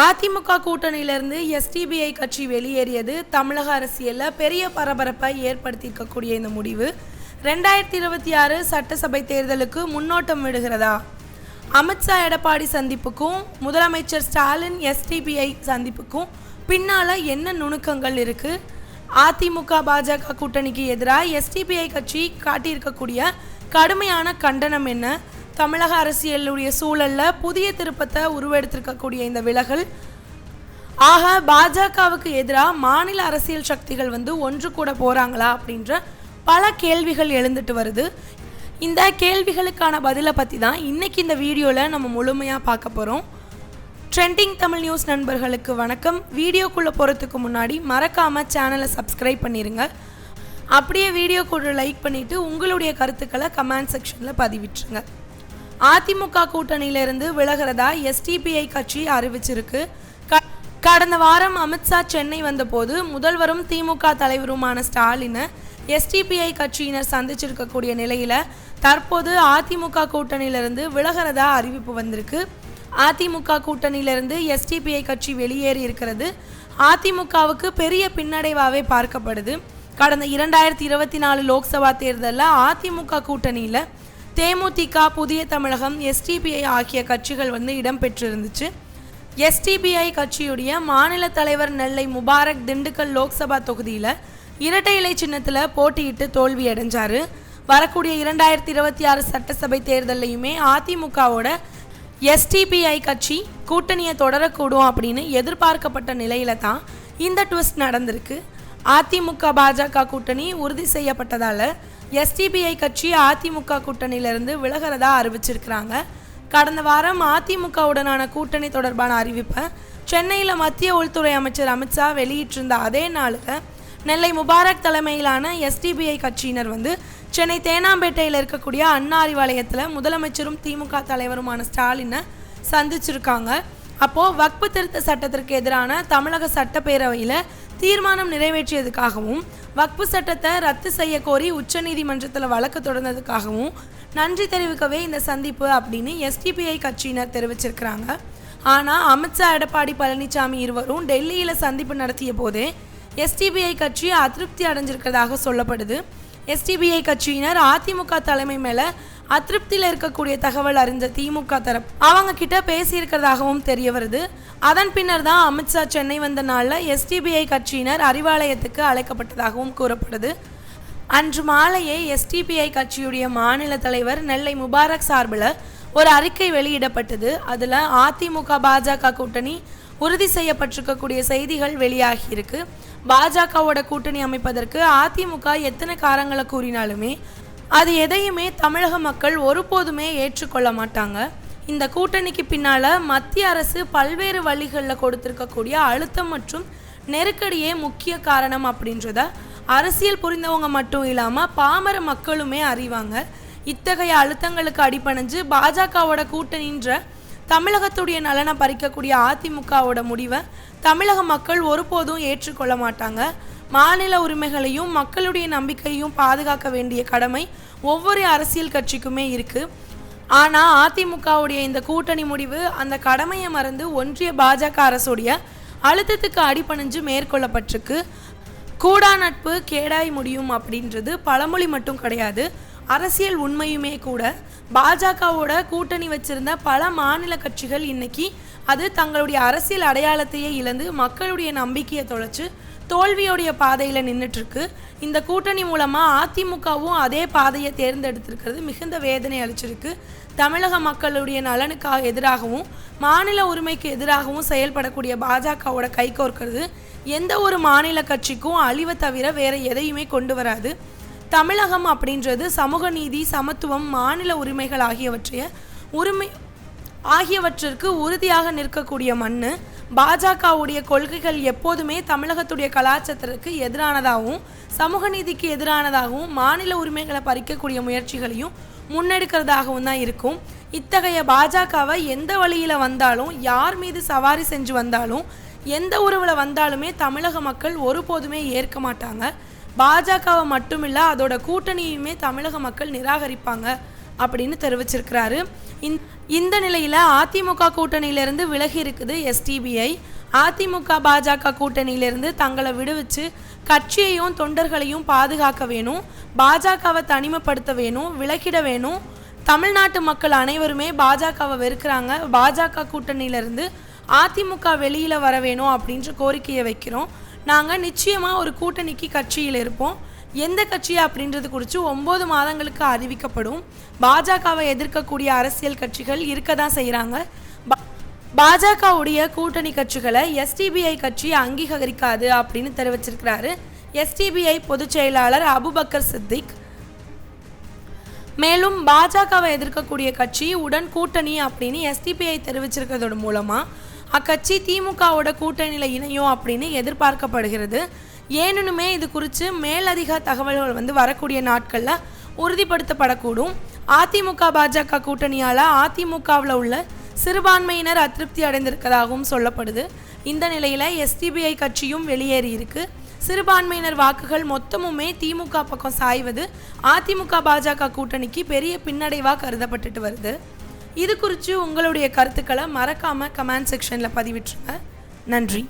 அதிமுக கூட்டணியிலிருந்து எஸ்டிபிஐ கட்சி வெளியேறியது தமிழக அரசியலில் பெரிய பரபரப்பை ஏற்படுத்தியிருக்கக்கூடிய இந்த முடிவு. ரெண்டாயிரத்தி இருபத்தி ஆறு சட்டசபை தேர்தலுக்கு முன்னோட்டம் விடுகிறதா? அமித்ஷா எடப்பாடி சந்திப்புக்கும் முதலமைச்சர் ஸ்டாலின் எஸ்டிபிஐ சந்திப்புக்கும் பின்னால் என்ன நுணுக்கங்கள் இருக்குது அதிமுக பாஜக கூட்டணிக்கு எதிராக எஸ்டிபிஐ கட்சி காட்டியிருக்கக்கூடிய கடுமையான கண்டனம் என்ன? தமிழக அரசியலுடைய சூழலில் புதிய திருப்பத்தை உருவெடுத்திருக்கக்கூடிய இந்த விலகல். ஆக பாஜகவுக்கு எதிராக மாநில அரசியல் சக்திகள் வந்து ஒன்று கூட போகிறாங்களா அப்படின்ற பல கேள்விகள் எழுந்துட்டு வருது. இந்த கேள்விகளுக்கான பதிலை பற்றி தான் இன்றைக்கி இந்த வீடியோவில் நம்ம முழுமையாக பார்க்க போகிறோம் ட்ரெண்டிங் தமிழ் நியூஸ் நண்பர்களுக்கு வணக்கம். வீடியோக்குள்ளே போகிறதுக்கு முன்னாடி மறக்காமல் சேனலை சப்ஸ்கிரைப் பண்ணிடுங்க அப்படியே வீடியோ கூட லைக் பண்ணிவிட்டு உங்களுடைய கருத்துக்களை கமெண்ட் செக்ஷனில் பதிவிட்டுருங்க. அதிமுக கூட்டணியிலிருந்து விலகிறதா எஸ்டிபிஐ கட்சி அறிவிச்சிருக்கு. க- கடந்த வாரம் அமித்ஷா சென்னை வந்தபோது முதல்வரும் திமுக தலைவருமான ஸ்டாலினை எஸ்டிபிஐ கட்சியினர் சந்திச்சிருக்கக்கூடிய நிலையில் தற்போது அதிமுக கூட்டணியிலிருந்து விலகிறதா அறிவிப்பு வந்திருக்கு. அதிமுக கூட்டணியிலிருந்து எஸ்டிபிஐ கட்சி வெளியேறி இருக்கிறது. அதிமுகவுக்கு பெரிய பின்னடைவாகவே பார்க்கப்படுது. கடந்த இரண்டாயிரத்தி இருபத்தி நாலு லோக்சபா தேர்தலில் அதிமுக கூட்டணியில் தேமுதிக புதிய தமிழகம் எஸ்டிபிஐ ஆகிய கட்சிகள் வந்து இடம்பெற்றிருந்துச்சு எஸ்டிபிஐ கட்சியுடைய மாநில தலைவர் நெல்லை முபாரக் திண்டுக்கல் லோக்சபா தொகுதியில் இரட்டை இலை சின்னத்தில் போட்டியிட்டு தோல்வியடைஞ்சாரு வரக்கூடிய இரண்டாயிரத்தி இருபத்தி ஆறு சட்டசபை தேர்தல்லையுமே அதிமுகவோட எஸ்டிபிஐ கட்சி கூட்டணியை தொடரக்கூடும் அப்படின்னு எதிர்பார்க்கப்பட்ட நிலையில தான் இந்த ட்விஸ்ட் நடந்திருக்கு. அதிமுக பாஜக கூட்டணி உறுதி செய்யப்பட்டதால் எஸ்டிபிஐ கட்சி அதிமுக கூட்டணியிலிருந்து விலகிறதா அறிவிச்சிருக்கிறாங்க. கடந்த வாரம் அதிமுகவுடனான கூட்டணி தொடர்பான அறிவிப்பை சென்னையில் மத்திய உள்துறை அமைச்சர் அமித்ஷா வெளியிட்டிருந்த அதே நாளில் நெல்லை முபாரக் தலைமையிலான எஸ்டிபிஐ கட்சியினர் வந்து சென்னை தேனாம்பேட்டையில் இருக்கக்கூடிய அண்ணா அறிவாலயத்தில் முதலமைச்சரும் திமுக தலைவருமான ஸ்டாலினை சந்திச்சிருக்காங்க. அப்போது வக்பு திருத்த சட்டத்திற்கு எதிரான தமிழக சட்டப்பேரவையில் தீர்மானம் நிறைவேற்றியதுக்காகவும் வக்பு சட்டத்தை ரத்து செய்ய கோரி உச்சநீதிமன்றத்தில் வழக்கு தொடர்ந்ததுக்காகவும் நன்றி தெரிவிக்கவே இந்த சந்திப்பு அப்படின்னு எஸ்டிபிஐ கட்சியினர் தெரிவிச்சிருக்கிறாங்க. ஆனால் அமித்ஷா எடப்பாடி பழனிசாமி இருவரும் டெல்லியில் சந்திப்பு நடத்திய போதே எஸ்டிபிஐ கட்சி அதிருப்தி அடைஞ்சிருக்கிறதாக சொல்லப்படுது. எஸ்டிபிஐ கட்சியினர் அதிமுக தலைமை மேலே அதிருப்தியில் இருக்கக்கூடிய தகவல் அறிந்த திமுக தரப்பு அவங்க கிட்ட பேசியிருக்கிறதாகவும் தெரிய வருது. அதன் பின்னர் தான் அமித்ஷா சென்னை வந்த நாளில் எஸ்டிபிஐ கட்சியினர் அறிவாலயத்துக்கு அழைக்கப்பட்டதாகவும் கூறப்படுது. அன்று மாலையே எஸ்டிபிஐ கட்சியுடைய மாநில தலைவர் நெல்லை முபாரக் சார்பில் ஒரு அறிக்கை வெளியிடப்பட்டது. அதில் அதிமுக பாஜக கூட்டணி உறுதி செய்யப்பட்டிருக்கக்கூடிய செய்திகள் வெளியாகியிருக்கு. பாஜகவோட கூட்டணி அமைப்பதற்கு அதிமுக எத்தனை காரங்களை கூறினாலுமே அது எதையுமே தமிழக மக்கள் ஒருபோதுமே ஏற்றுக்கொள்ள மாட்டாங்க. இந்த கூட்டணிக்கு பின்னால் மத்திய அரசு பல்வேறு வழிகளில் கொடுத்துருக்கக்கூடிய அழுத்தம் மற்றும் நெருக்கடியே முக்கிய காரணம் அப்படின்றத அரசியல் புரிந்தவங்க மட்டும் இல்லாமல் பாமர மக்களுமே அறிவாங்க. இத்தகைய அழுத்தங்களுக்கு அடிப்பணிஞ்சு பாஜகவோட கூட்டணின்ற தமிழகத்துடைய நலனை பறிக்கக்கூடிய அதிமுகவோட முடிவை தமிழக மக்கள் ஒருபோதும் ஏற்றுக்கொள்ள மாட்டாங்க. மாநில உரிமைகளையும் மக்களுடைய நம்பிக்கையும் பாதுகாக்க வேண்டிய கடமை ஒவ்வொரு அரசியல் கட்சிக்குமே இருக்கு. ஆனால் அதிமுகவுடைய இந்த கூட்டணி முடிவு அந்த கடமையை மறந்து ஒன்றிய பாஜக அரசுடைய அழுத்தத்துக்கு அடிபணிஞ்சு மேற்கொள்ளப்பட்டிருக்கு. கூடா நட்பு கேடாய் முடியும் அப்படின்றது பழமொழி மட்டும் கிடையாது. அரசியல் உண்மையுமே கூட பாஜகவோட கூட்டணி வச்சிருந்த பல மாநில கட்சிகள் இன்னைக்கு அது தங்களுடைய அரசியல் அடையாளத்தையே இழந்து மக்களுடைய நம்பிக்கையை தொலைச்சு தோல்வியோடைய பாதையில் நின்றுட்டுருக்கு இந்த கூட்டணி மூலமாக அதிமுகவும் அதே பாதையை தேர்ந்தெடுத்திருக்கிறது. மிகுந்த வேதனை அளிச்சிருக்கு. தமிழக மக்களுடைய நலனுக்காக எதிராகவும் மாநில உரிமைக்கு எதிராகவும் செயல்படக்கூடிய பாஜகவோட கைகோர்க்கிறது எந்த ஒரு மாநில கட்சிக்கும் அழிவை தவிர வேற எதையுமே கொண்டு வராது. தமிழகம் அப்படின்றது சமூக நீதி சமத்துவம் மாநில உரிமைகள் ஆகியவற்றைய உரிமை ஆகியவற்றிற்கு உறுதியாக நிற்கக்கூடிய மண்ணு பாஜகவுடைய கொள்கைகள் எப்போதுமே தமிழகத்துடைய கலாச்சாரத்திற்கு எதிரானதாகவும் சமூக நீதிக்கு எதிரானதாகவும் மாநில உரிமைகளை பறிக்கக்கூடிய முயற்சிகளையும் முன்னெடுக்கிறதாகவும் தான் இருக்கும். இத்தகைய பாஜகவை எந்த வழியில் வந்தாலும் யார் மீது சவாரி செஞ்சு வந்தாலும் எந்த உறவில் வந்தாலுமே தமிழக மக்கள் ஒருபோதுமே ஏற்க மாட்டாங்க. பாஜகவை மட்டுமில்ல அதோட கூட்டணியுமே தமிழக மக்கள் நிராகரிப்பாங்க அப்படின்னு தெரிவிச்சிருக்கிறாரு. இந்த- இந்த நிலையில் அதிமுக கூட்டணியிலிருந்து விலகி இருக்குது எஸ்டிபிஐ அதிமுக பாஜக கூட்டணியிலிருந்து தங்களை விடுவிச்சு கட்சியையும் தொண்டர்களையும் பாதுகாக்க வேணும் பாஜகவை தனிமைப்படுத்த வேணும் விலக்கிட வேணும். தமிழ்நாட்டு மக்கள் அனைவருமே பாஜகவை வெறுக்கிறாங்க. பாஜக கூட்டணியிலிருந்து அதிமுக வெளியில் வர வேணும் அப்படின்ற கோரிக்கையை வைக்கிறோம். நாங்கள் நிச்சயமாக ஒரு கூட்டணிக்கு கட்சியில் இருப்போம். எந்த கட்சி அப்படின்றது குறித்து ஒம்பது மாதங்களுக்கு அறிவிக்கப்படும். பாஜகவை எதிர்க்கக்கூடிய அரசியல் கட்சிகள் இருக்க தான் செய்கிறாங்க பாஜகவுடைய கூட்டணி கட்சிகளை எஸ்டிபிஐ கட்சி அங்கீகரிக்காது அப்படின்னு தெரிவிச்சிருக்கிறாரு. எஸ்டிபிஐ பொதுச் செயலாளர் அபுபக்கர் சித்திக். மேலும் பாஜகவை எதிர்க்கக்கூடிய கட்சி உடன் கூட்டணி அப்படின்னு எஸ்டிபிஐ தெரிவிச்சிருக்கிறதோட மூலமாக அக்கட்சி திமுகவோட கூட்டணியில் இணையும் அப்படின்னு எதிர்பார்க்கப்படுகிறது. ஏனெனுமே இது குறித்து மேலதிக தகவல்கள் வந்து வரக்கூடிய நாட்களில் உறுதிப்படுத்தப்படக்கூடும். அதிமுக பாஜக கூட்டணியால் அதிமுகவில் உள்ள சிறுபான்மையினர் அதிருப்தி அடைந்திருக்கதாகவும் சொல்லப்படுது. இந்த நிலையில் எஸ்டிபிஐ கட்சியும் வெளியேறி இருக்கு. சிறுபான்மையினர் வாக்குகள் மொத்தமுமே திமுக பக்கம் சாய்வது அதிமுக பாஜக கூட்டணிக்கு பெரிய பின்னடைவாக கருதப்பட்டுட்டு வருது. இது குறித்து உங்களுடைய கருத்துக்களை மறக்காமல் கமெண்ட் செக்ஷனில் பதிவிட்டுருங்க. நன்றி.